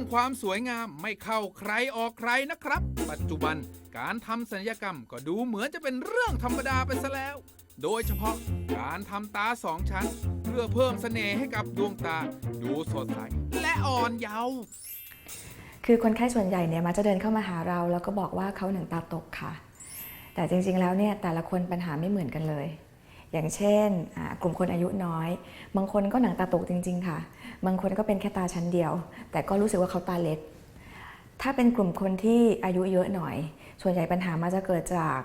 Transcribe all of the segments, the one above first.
รื่องความสวยงามไม่เข้าใครออกใครนะครับ ปัจจุบันการทำศัลยกรรมก็ดูเหมือนจะเป็นเรื่องธรรมดาไปซะแล้ว โดยเฉพาะการทำตาสองชั้น เพื่อเพิ่มเสน่ห์ให้กับดวงตา ดูสดใส และอ่อนเยาว์คือคนไข้ส่วนใหญ่เนี่ยมักจะเดินเข้ามาหาเรา แล้วก็บอกว่าเขาหนังตาตกค่ะ แต่จริงๆแล้วเนี่ยแต่ละคนปัญหาไม่เหมือนกันเลย อย่างเช่นกลุ่มคนอายุน้อย บางคนก็หนังตาตกจริง ๆ ค่ะ บางคนก็เป็นแค่ตาชั้นเดียว แต่ก็รู้สึกว่าเขาตาเล็ก ถ้าเป็นกลุ่มคนที่อายุเยอะหน่อย ส่วนใหญ่ปัญหามาจะเกิดจาก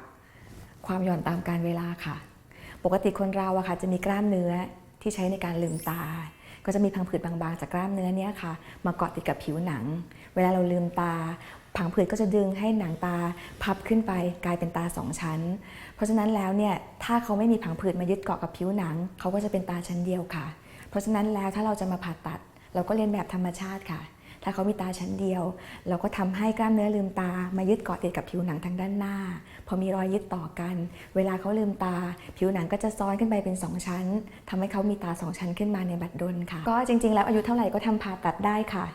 ความหย่อนตามการเวลาค่ะ ปกติคนเราอะค่ะจะมีกล้ามเนื้อที่ใช้ในการลืมตา ก็จะมีพังผืดบางๆ จากกล้ามเนื้อเนี้ยค่ะ มาเกาะติดกับผิวหนัง เวลาเราลืมตา ผังผืดก็จะดึงให้หนังตาพับขึ้นไปกลายเป็นตาสองชั้น เพราะฉะนั้นแล้วเนี่ยถ้าเขาไม่มีผังผืดมายึดเกาะกับผิวหนัง เขาก็จะเป็นตาชั้นเดียวค่ะ เพราะฉะนั้นแล้วถ้าเราจะมาผ่าตัด เราก็เรียนแบบธรรมชาติค่ะ ถ้าเขามีตาชั้นเดียว เราก็ทำให้กล้ามเนื้อลืมตามายึดเกาะติดกับผิวหนังทางด้านหน้า พอมีรอยยึดต่อกัน เวลาเขาลืมตา ผิวหนังก็จะซ้อนขึ้นไปเป็น 2 ชั้นทำให้เขามีตา 2 ชั้นขึ้นมาในบัดดลค่ะ ก็จริง ๆ แล้วอายุเท่าไหร่ก็ทำผ่าตัดได้ค่ะ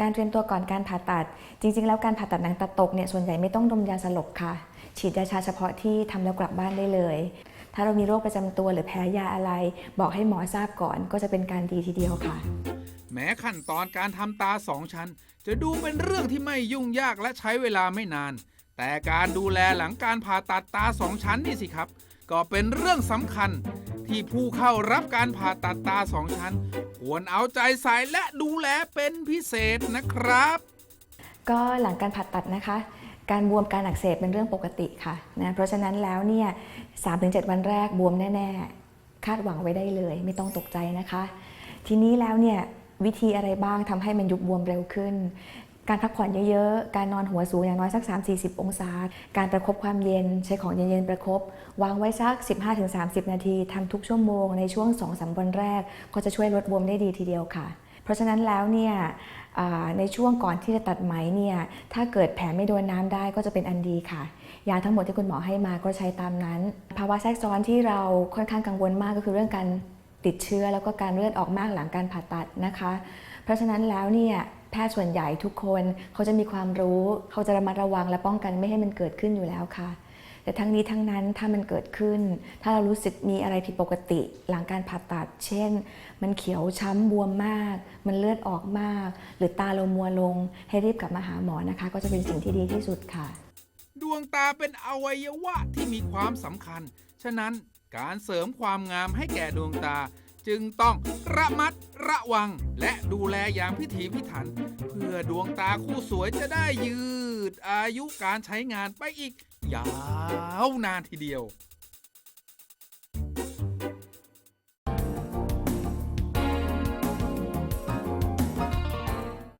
การเตรียมตัวก่อนการผ่าตัด จริง ๆ แล้วการผ่าตัดหนังตาตกเนี่ยส่วนใหญ่ไม่ต้องดมยาสลบค่ะ ฉีดยาชาเฉพาะที่ทำแล้วกลับบ้านได้เลย ถ้าเรามีโรคประจำตัวหรือแพ้ยาอะไร บอกให้หมอทราบก่อนก็จะเป็นการดีทีเดียวค่ะ แม้ขั้นตอนการทำตาสองชั้น จะดูเป็นเรื่องที่ไม่ยุ่งยากและใช้เวลาไม่นาน แต่การดูแลหลังการผ่าตัดตาสองชั้นนี่สิครับ ก็เป็นเรื่องสำคัญที่ผู้เข้ารับการผ่าตัดตาสองชั้น ควรเอาใจใส่และดูแลเป็นพิเศษนะครับ ก็หลังการผ่าตัดนะคะ การบวมการอักเสบเป็นเรื่องปกติค่ะนะเพราะฉะนั้นแล้วเนี่ยสามถึงเจ็ดวันแรกบวมแน่ๆ คาดหวังไว้ได้เลย ไม่ต้องตกใจนะคะ ทีนี้แล้วเนี่ยวิธีอะไรบ้างทำให้มันยุบบวมเร็วขึ้น การพักผ่อนเยอะๆ การนอนหัวสูงอย่างน้อยสัก 3-40 องศา การประคบความเย็นใช้ของเย็นๆประคบวางไว้สัก 15-30 นาทีทำทุกชั่วโมงในช่วง 2-3 วันแรก ก็จะช่วยลดบวมได้ดีทีเดียวค่ะ เพราะฉะนั้นแล้วเนี่ยในช่วงก่อนที่จะตัดไหมเนี่ยถ้าเกิดแผลไม่โดนน้ำได้ก็จะเป็นอันดีค่ะ ยาทั้งหมดที่คุณหมอให้มาก็ใช้ตามนั้น ภาวะแทรกซ้อนที่เราค่อนข้างกังวลมากก็คือเรื่องการติดเชื้อแล้วก็การเลือดออกมากหลังการผ่าตัดนะคะ เพราะฉะนั้นแล้วเนี่ยแพทย์ส่วนใหญ่ทุกคนเขาจะมีความรู้เขาจะระมัดระวังและป้องกันไม่ให้มันเกิดขึ้นอยู่แล้วค่ะ แต่ทั้งนี้ทั้งนั้นถ้ามันเกิดขึ้น ถ้าเรารู้สึกมีอะไรผิดปกติ หลังการผ่าตัด เช่น มันเขียวช้ำบวมมาก มันเลือดออกมาก หรือตาเรามัวลง ให้รีบกลับมาหาหมอนะคะ ก็จะเป็นสิ่งที่ดีที่สุดค่ะดวงตาเป็นอวัยวะที่มีความสำคัญ ฉะนั้นการเสริมความงามให้แก่ดวงตา จึงต้องระมัดระวัง และดูแลอย่างพิถีพิถัน เพื่อดวงตาคู่สวยจะได้ยืด อายุการใช้งานไปอีก ยาวนานทีเดียว